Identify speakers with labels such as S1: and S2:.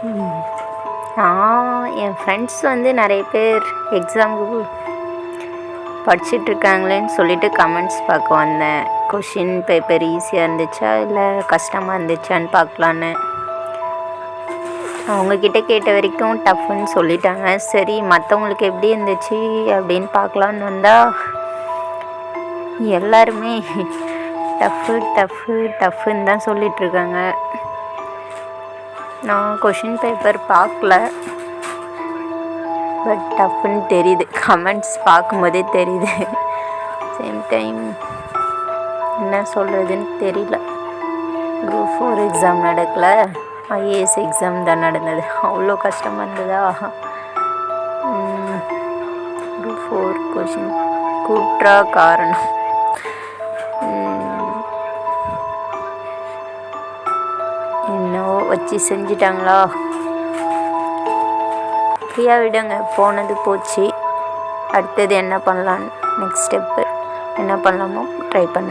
S1: நான் என் ஃப்ரெண்ட்ஸ் வந்து நிறைய பேர் எக்ஸாமுக்கு படிச்சிட்ருக்காங்களேன்னு சொல்லிட்டு கமெண்ட்ஸ் பார்க்க வந்தேன். கொஷின் பேப்பர் ஈஸியாக இருந்துச்சா? இல்லை கஷ்டமாக இருந்துச்சான்னு பார்க்கலான்னு. அவங்கக்கிட்ட கேட்ட வரைக்கும் டஃப்னு சொல்லிட்டாங்க. சரி மற்றவங்களுக்கு எப்படி இருந்துச்சு அப்படின்னு பார்க்கலான்னு வந்தால் எல்லாருமே டஃப்பு டஃப்பு டஃப்புன்னு தான் சொல்லிகிட்ருக்காங்க நான் கொஷின் பேப்பர் பார்க்கல. பட் டஃப்னு தெரியுது. கமெண்ட்ஸ் பார்க்கும்போதே தெரியுது. சேம் டைம் என்ன சொல்கிறதுன்னு தெரியல. குரூப் ஃபோர் எக்ஸாம் நடக்கலை. ஐஏஎஸ் எக்ஸாம் தான் நடந்தது. அவ்வளோ கஷ்டமாக இருந்ததா? குரூப் ஃபோர் கொஷின் கூட்டுறா காரணம். என்னவோ வச்சு செஞ்சிட்டாங்களா? ஃப்ரீயாக விடுங்க போனது போச்சு. அடுத்தது என்ன பண்ணலான்னு நெக்ஸ்ட் ஸ்டெப்பு என்ன பண்ணலாமோ ட்ரை பண்ண.